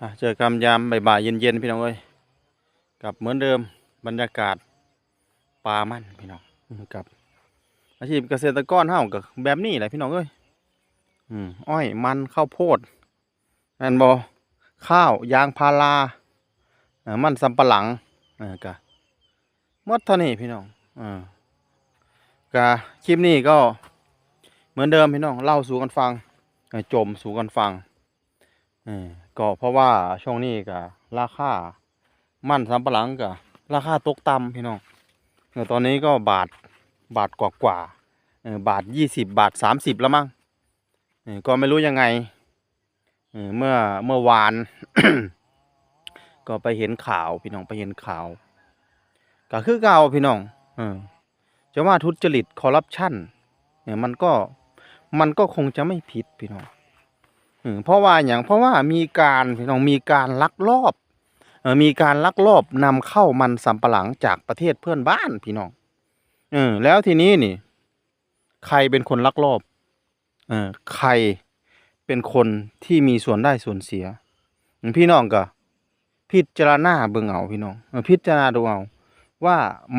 อะเจอกันยามบ่ายๆเย็นๆพี่น้องเอ้ยกับเหมือนเดิมบรรยากาศปลามันพี่น้องกับอาชีพเกษตรกรเฮาก็แบบนี้แหละพี่น้องเอ้ยอืมอ้อยมันข้าวโพดแม่นบ่ข้าวยางพาราเอ่อมันสำปะหลังเออกะมดเท่านี้พี่น้องเออกะคลิปนี้ก็เหมือนเดิมพี่น้องเล่าสู่กันฟังจมสู่กันฟังเออ ก็เพราะว่าช่วงนี้ก็ราคามันสำปะหลังก็ราคาตกต่ำพี่น้องเออตอนนี้ก็บาทบาทกว่ากว่าเออบาทยี่สิบบาทสามสิบแล้วมั้งเออก็ไม่รู้ยังไงเออเมื่อเมื่อวาน ก็ไปเห็นข่าวพี่น้องไปเห็นข่าวก็คือเก่าพี่น้องเออจะว่าทุจริตคอร์รัปชันเนี่ยมันก็มันก็คงจะไม่ผิดพี่น้อง เพราะว่าอย่างเพราะว่ามีการพี่น้องมีการลักลอบมีการลักลอบนำเข้ามันสำปะหลังจากประเทศเพื่อนบ้านพี่น้องเออแล้วทีนี้นี่ ใครเป็นคนลักลอบเออใครเป็นคนที่มีส่วนได้ส่วนเสีย พี่น้องก็พิจารณาเบิ่งเอาพี่น้องพิจารณาดูเอาว่า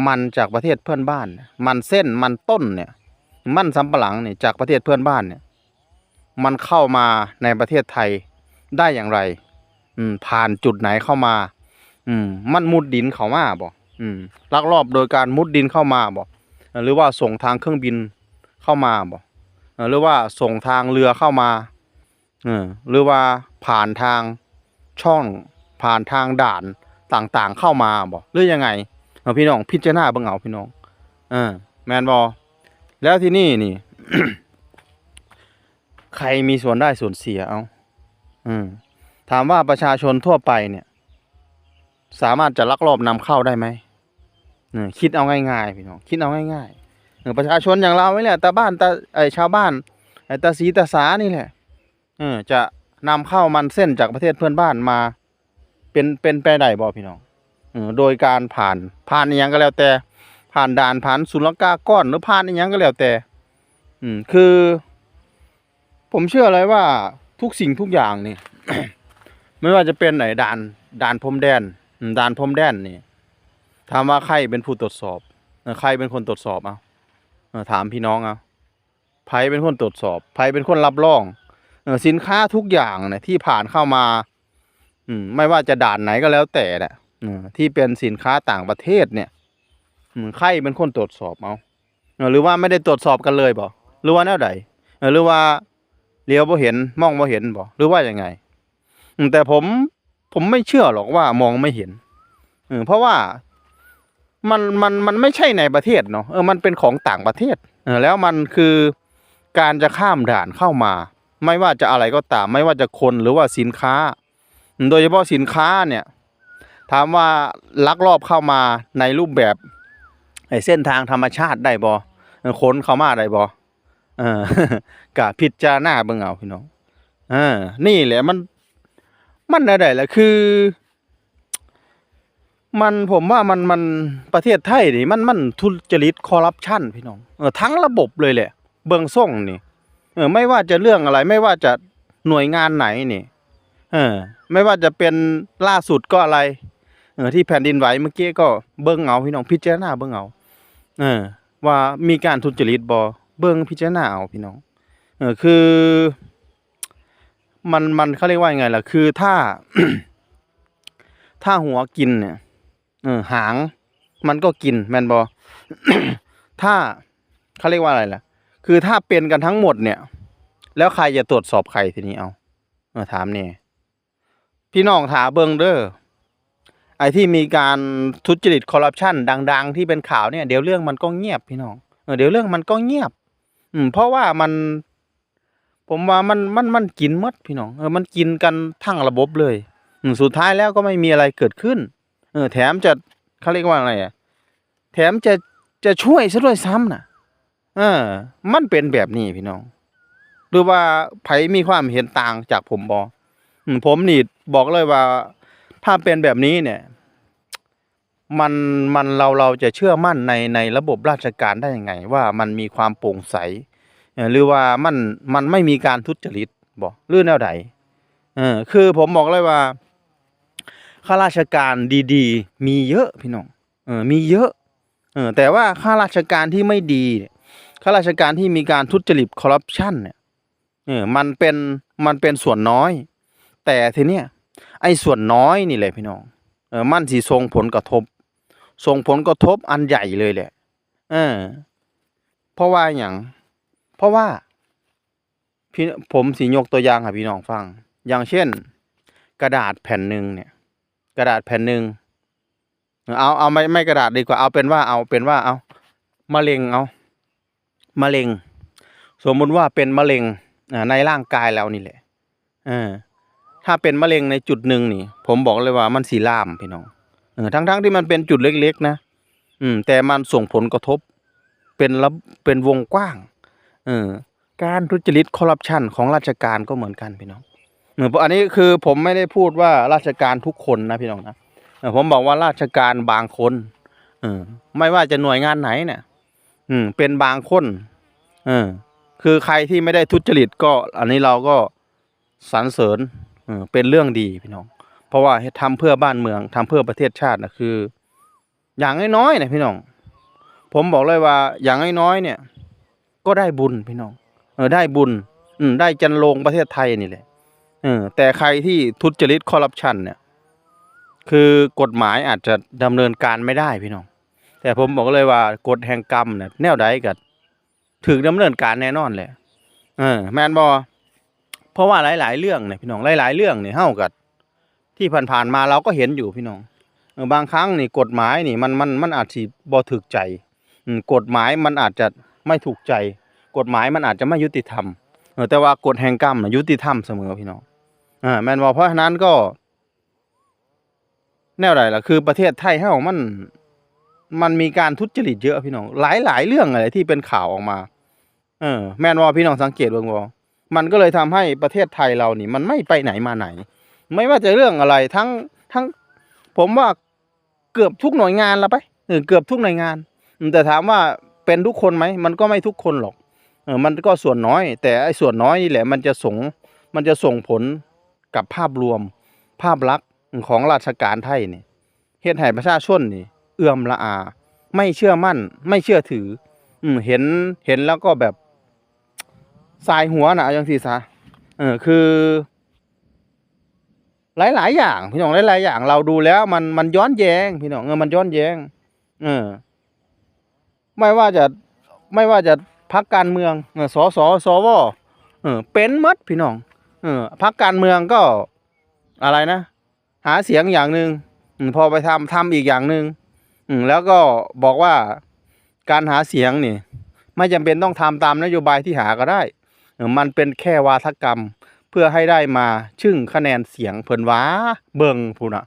มันจากประเทศเพื่อนบ้าน มันเส้นมันต้นเนี่ย มันสำปะหลังเนี่ยจากประเทศเพื่อนบ้านเนี่ย มันเข้ามาในประเทศไทยได้อย่างไร อืม ผ่านจุดไหนเข้ามา อืม มันมุดดินเข้ามาบ่อืมลักลอบโดยการมุดดินเข้ามาบ่เอ่อหรือว่าส่งทางเครื่องบินเข้ามาบ่เอ่อหรือว่าส่งทางเรือเข้ามาเออหรือว่าผ่านทางช่องผ่านทางด่านต่างๆเข้ามาบ่หรือยังไงเอาพี่น้องพิจารณาเบิ่งเอาพี่น้องเออแมนบ่แล้วที่นี่นี่ ใครมีส่วนได้ส่วนเสียเอาอืมถามว่าประชาชนทั่วไปเนี่ย สามารถจะลักลอบนำเข้าได้ไหมคิดเอาง่ายๆพี่น้องคิดเอาง่ายๆประชาชนอย่างเราไว้แหละตาบ้านตาไอชาวบ้านไอตาสีตาสานี่แหละเออจะนำเข้ามันเส้นจากประเทศเพื่อนบ้านมา เป็นเป็นไปได้บ่พี่น้องโดยการผ่านผ่านอหยังก็แล้วแต่ ผ่านด่านผ่านศุลกากรหรือผ่านอหยังก็แล้วแต่ อืมคือ ผมเชื่อเลยว่าทุกสิ่งทุกอย่างนี่ ไม่ว่าจะเป็นไหนด่านด่านพรมแดนด่านพรมแดนนี่ถามว่าใครเป็นผู้ตรวจสอบใครเป็นคนตรวจสอบเอาถามพี่น้องเอาใครเป็นคนตรวจสอบใครเป็นคนรับรองอสินค้าทุกอย่างเนี่ยที่ผ่านเข้ามา อืมไม่ว่าจะด่านไหนก็แล้วแต่แหละที่เป็นสินค้าต่างประเทศเนี่ยใครเป็นคนตรวจสอบเอาหรือว่าไม่ได้ตรวจสอบกันเลยบ่หรือว่าแนวใดเออหรือว่า เลี้ยวบ่เห็นมองบ่เห็นบ่หรือว่ายังไงแต่ผมผมไม่เชื่อหรอกว่ามองไม่เห็นเออเพราะว่ามันมันมันไม่ใช่ในประเทศเนาะเออมันเป็นของต่างประเทศเออแล้วมันคือการจะข้ามด่านเข้ามา ไม่ว่าจะอะไรก็ตาม ไม่ว่าจะคนหรือว่าสินค้า โดยเฉพาะสินค้าเนี่ย ถามว่าลักลอบเข้ามาในรูปแบบไอ้เส้นทางธรรมชาติได้บ่เออขนเข้ามาได้บ่ ออกะพิจารณาเบิ่งเอาพี่น้องเออนี่แหละมัน มันอะไรล่ะคือ มันผมว่ามันมันประเทศไทยนี่มันมันทุจริตคอร์รัปชันพี่น้องเออทั้งระบบเลยแหละ เบื้องส่งนี่เออไม่ว่าจะเรื่องอะไร ไม่ว่าจะหน่วยงานไหนนี่เออไม่ว่าจะเป็นล่าสุดก็อะไร เออที่แผ่นดินไหวเมื่อกี้ก็เบิ่งเอาพี่น้องพิจารณาเบิ่งเอาเออว่ามีการทุจริตบ่ เบิ่งพิจารณาเอาพี่น้องเออคือ มันมันเขาเรียกว่ายังไงล่ะ คือถ้า ถ้าหัวกินเนี่ยเออหาง มันก็กินแมนบอถ้าเขาเรียกว่าอะไรล่ะ คือถ้าเป็นกันทั้งหมดเนี่ย แล้วใครจะตรวจสอบใครทีนี้เอาเออถามเนี่ยพี่น้องถาเบิงเด้อไอ้ที่มีการทุจริตคอร์รัปชันดัง ๆ ที่เป็นข่าวเนี่ย เดี๋ยวเรื่องมันก็เงียบพี่น้องเออเดี๋ยวเรื่องมันก็เงียบ อืม เพราะว่ามัน ผมว่ามันมันมันกินมดพี่น้องเออมันกินกันทั้งระบบเลยอืมสุดท้ายแล้วก็ไม่มีอะไรเกิดขึ้น เออ แถมจะเขาเรียกว่าอะไรอะแถมจะจะช่วยซะด้วยซ้ำนะเออ มันเป็นแบบนี้พี่น้อง หรือว่าไผมีความเห็นต่างจากผมบอผมนี่บอกเลยว่า ถ้าเป็นแบบนี้เนี่ย มันมันเราเราจะเชื่อมั่นในในระบบราชการได้ยังไง ว่ามันมีความโปร่งใสหรือว่ามันมันไม่มีการทุจริตบอกหรือแนวใดเออคือผมบอกเลยว่าข้าราชการดีๆ มีเยอะพี่น้องเออมีเยอะเออแต่ว่าข้าราชการที่ไม่ดีข้าราชการที่มีการทุจริตคอร์รัปชันเนี่ยเออมันเป็นมันเป็นส่วนน้อย แต่ทีเนี้ยไอ้ส่วนน้อยนี่แหละพี่น้องเออมันสิส่งผลกระทบ ส่งผลกระทบอันใหญ่เลยแหละ เออ เพราะว่าอย่าง เพราะว่าพี่ผมสิยกตัวอย่างให้พี่น้องฟัง อย่างเช่น กระดาษแผ่นหนึ่งเนี่ย กระดาษแผ่นหนึ่งเอาเอาไม่ไม่กระดาษดีกว่าเอาเป็นว่าเอาเป็นว่าเอามะเร็งเอามะเร็ง สมมุติว่าเป็นมะเร็งในร่างกายเรานี่แหละ เออ ถ้าเป็นมะเร็งในจุดหนึ่งนี่ ผมบอกเลยว่ามันสีล่ามพี่น้อง ทั้งทั้งที่มันเป็นจุดเล็กๆนะอืม แต่มันส่งผลกระทบ เป็นระเป็นวงกว้าง เออ การทุจริตคอร์รัปชันของราชการก็เหมือนกันพี่น้องเอออันนี้คือผมไม่ได้พูดว่าราชการทุกคนนะพี่น้องนะผมบอกว่าราชการบางคนเออไม่ว่าจะหน่วยงานไหนเนี่ย อืม เป็นบางคน เออ คือใครที่ไม่ได้ทุจริตก็ อันนี้เราก็สรรเสริญเออเป็นเรื่องดีพี่น้อง ราะว่าให้ทำเพื่อบ้านเมืองทำเพื่อประเทศชาตินะคือ อย่างน้อยๆนี่ยพี่น้อง ผมบอกเลยว่า อย่างน้อยๆเนี่ย ก็ได้บุญพี่น้อง เออได้บุญ อืมได้จันโลงประเทศไทยนี่แหละเออแต่ใครที่ทุจริตคอร์รัปชันเนี่ย คือกฎหมายอาจจะดำเนินการไม่ได้พี่น้อง แต่ผมบอกเลยว่ากฎแห่งกรรมเนี่ยแนวใดก็ถึงดำเนินการแน่นอนแหละเออแมนบอเพราะว่าหลาย ๆ เรื่องเนี่ยพี่น้องหลาย ๆ เรื่องเนี่ยเฮากับ ที่ผ่านๆมาเราก็เห็นอยู่พี่น้องบางครั้งนี่กฎหมายนี่มันมันมันอาจสิบ่ถูกใจกฎหมายมันอาจจะไม่ถูกใจ กฎหมายมันอาจจะไม่ยุติธรรมแต่ว่ากฎแห่งกรรมยุติธรรมเสมอพี่น้องอ่าแมนบ่เพราะฉะนั้นก็ แนวใดล่ะคือประเทศไทยเฮามัน มันมีการทุจริตเยอะพี่น้องหลายหลายๆเรื่องอะไรที่เป็นข่าวออกมา เออ แมนว่าพี่น้องสังเกตเบิ่งบ่มันก็เลยทำให้ประเทศไทยเรานี่ มันไม่ไปไหนมาไหน ไม่ว่าจะเรื่องอะไรทั้งทั้งผมว่าเกือบทุกหน่วยงานแล้วไปเออเกือบทุกหน่วยงาน แต่ถามว่าเป็นทุกคนไหมมันก็ไม่ทุกคนหรอกเออมันก็ส่วนน้อย แต่ไอ้ส่วนน้อยนี่แหละมันจะส่งมันจะส่งผลกับภาพรวม ภาพลักษณ์ของราชการไทยนี่เฮ็ดให้ประชาชนนี่ เอื้อมละอา ไม่เชื่อมั่น ไม่เชื่อถือ อืมเห็นเห็นแล้วก็แบบสายหัวนะอาจังซี่ซะเออคือ หลาย ๆ อย่าง พี่น้องหลาย ๆ อย่าง เราดูแล้ว มันมันย้อนแย้งพี่น้องเออมันย้อนแย้งเออไม่ว่าจะไม่ว่าจะพักการเมืองเออสสสวเออเป็นหมดพี่น้องเออพักการเมืองก็อะไรนะ หาเสียงอย่างหนึ่งพอไปทำทำอีกอย่างหนึ่งแล้วก็บอกว่าการหาเสียงนี่ ไม่จำเป็นต้องทำตามนโยบายที่หาก็ได้ มันเป็นแค่วาทกรรม พื่อให้ได้มาชึ่งคะแนนเสียงเพิ่นว้าเบิงพูน่ะ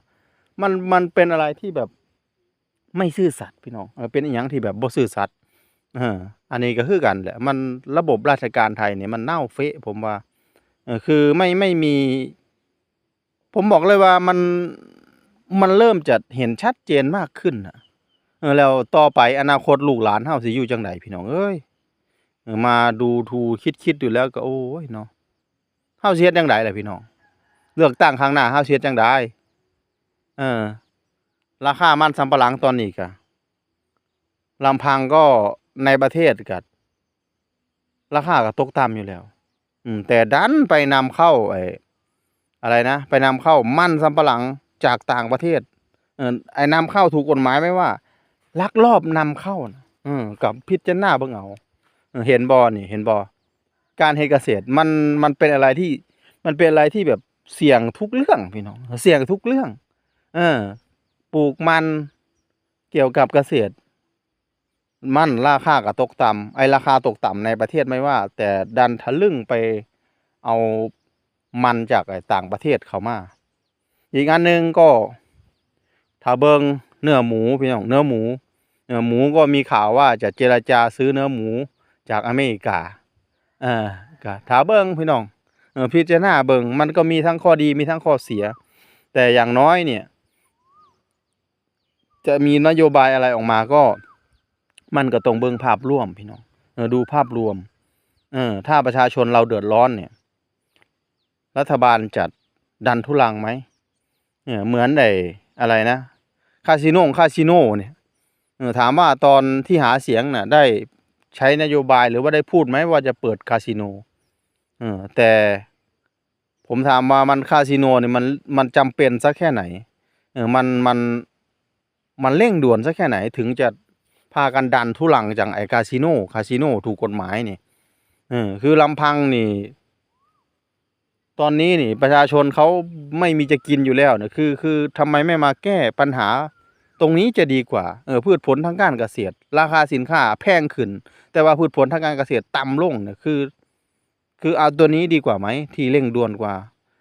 มันมันเป็นอะไรที่แบบไม่ซื่อสัตย์พี่น้องเป็นอย่างที่แบบบ่ซื่อสัตย์อออันนี้ก็คือกันแหละมันระบบราชการไทยเนี่ยมันเน่าเฟะผมว่าคือไม่ไม่มี ผมบอกเลยว่ามันมันเริ่มจะเห็นชัดเจนมากขึ้นนะแล้วต่อไปอนาคตลูกหลานเฮาสิอยู่จังไดพี่น้องเอ้ยมาดูทูคิดคิดอยู่แล้วก็โอ้ยเนาะ เฮาสิเฮ็ดจังไดล่ะพี่น้องเลือกตั้งครั้งหน้าเฮาสิเฮ็ดจังไดเออ ราคามันสำปะหลังตอนนี้ก็ลำพังก็ในประเทศก็ราคาก็ตกต่ำอยู่แล้ว อืม แต่ดันไปนำเข้าไอ้อะไรนะ ไปนำเข้ามันสำปะหลังจากต่างประเทศ เออไอ้นำเข้าถูกกฎหมายไหมว่าลักลอบนำเข้านะเออกับพิจารณาเบิ่งเอาเออเห็นบอนี่ เห็นบอ การเฮ็ดเกษตรมันมันเป็นอะไรที่มันเป็นอะไรที่แบบเสี่ยงทุกเรื่องพี่น้องเสี่ยงทุกเรื่อง เออ ปลูกมันเกี่ยวกับเกษตร มันราคาก็ตกต่ำไอราคาตกต่ำในประเทศไม่ว่า แต่ดันทะลึ่งไปเอามันจากไอต่างประเทศเข้ามา อีกอันหนึ่งก็ถ้าเบิงเนื้อหมูพี่น้องเนื้อหมู เนื้อหมูก็มีข่าวว่าจะเจรจาซื้อเนื้อหมูจากอเมริกา เออก็ถาเบิงพี่น้องเออพิจารณาเบิงมันก็มีทั้งข้อดีมีทั้งข้อเสีย แต่อย่างน้อยเนี่ย จะมีนโยบายอะไรออกมาก็ มันก็ต้องเบิ่งภาพรวมพี่น้องเออดูภาพรวม เออ ถ้าประชาชนเราเดือดร้อนเนี่ย รัฐบาลจัดดันทุลังไหมเนี่ยเหมือนไอ้อะไรนะคาสิโนคาสิโนเนี่ยถามว่าตอนที่หาเสียงน่ะ ได้ ใช้นโยบายหรือว่าได้พูดไหมว่าจะเปิดคาสิโนเออแต่ผมถามว่ามันคาสิโนเนี่ยมันมันจำเป็นสักแค่ไหนเออมันมันมันเร่งด่วนสักแค่ไหนถึงจะพากันดันทุลังจากไอ้คาสิโนคาสิโนถูกกฎหมายนี่เออคือลำพังนี่ ตอนนี้นี่ประชาชนเขาไม่มีจะกินอยู่แล้วเนี่ยคือคือทำไมไม่มาแก้ปัญหา ตรงนี้จะดีกว่าเออพืชผลทางการเกษตร ราคาสินค้าแพงขึ้น แต่ว่าพืชผลทางการเกษตรต่ำลงเนี่ยคือ คือเอาตัวนี้ดีกว่าไหมที่เร่งด่วนกว่า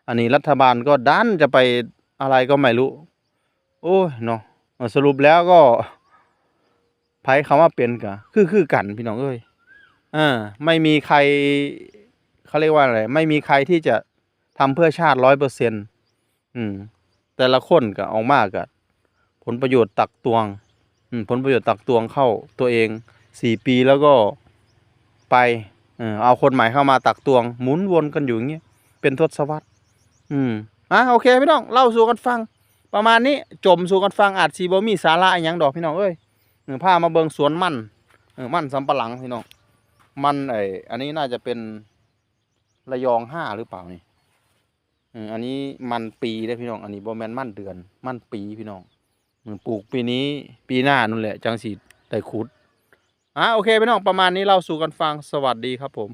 อันนี้รัฐบาลก็ดันจะไปอะไรก็ไม่รู้ โอ้ยเนาะสรุปแล้วก็ไพ่คำว่าเป็นกะคือคือกันพี่น้องเอ้ยอ่าไม่มีใครเขาเรียกว่าอะไรไม่มีใครที่จะทำเพื่อชาติร้อยเปอร์เซ็นต์อืม แต่ละคนก็ออกมากกผ ลประโยชน์ตักตวงผลประโยชน์ตักตวงเข้าตัวเองสี่ปีแล้วก็ไปเอาคนใหม่เข้ามาตักตวง หมุนวนกันอยู่อย่างเงี้ยเป็นทศวรรษอืมอะโอเคพี่น้องเล่าสู่กันฟัง ประมาณนี้จมสู่กันฟังอาจสีบ่มีสาระอหยังดอกพี่น้องเอ้ยเออพามาเบิงสวนมันมันสำปะหลังพี่น้องมันไออันนี้น่าจะเป็นระยองห้าหรือเปล่านี่อันนี้มันปีได้พี่น้อง อันนี้บ่แมนมันเดือน มันปีพี่น้อง ปลูกปีนี้ปีหน้านั่นแหละ จังสีได้ขุดอะโอเคพี่น้องประมาณนี้เราสู่กันฟังสวัสดีครับผม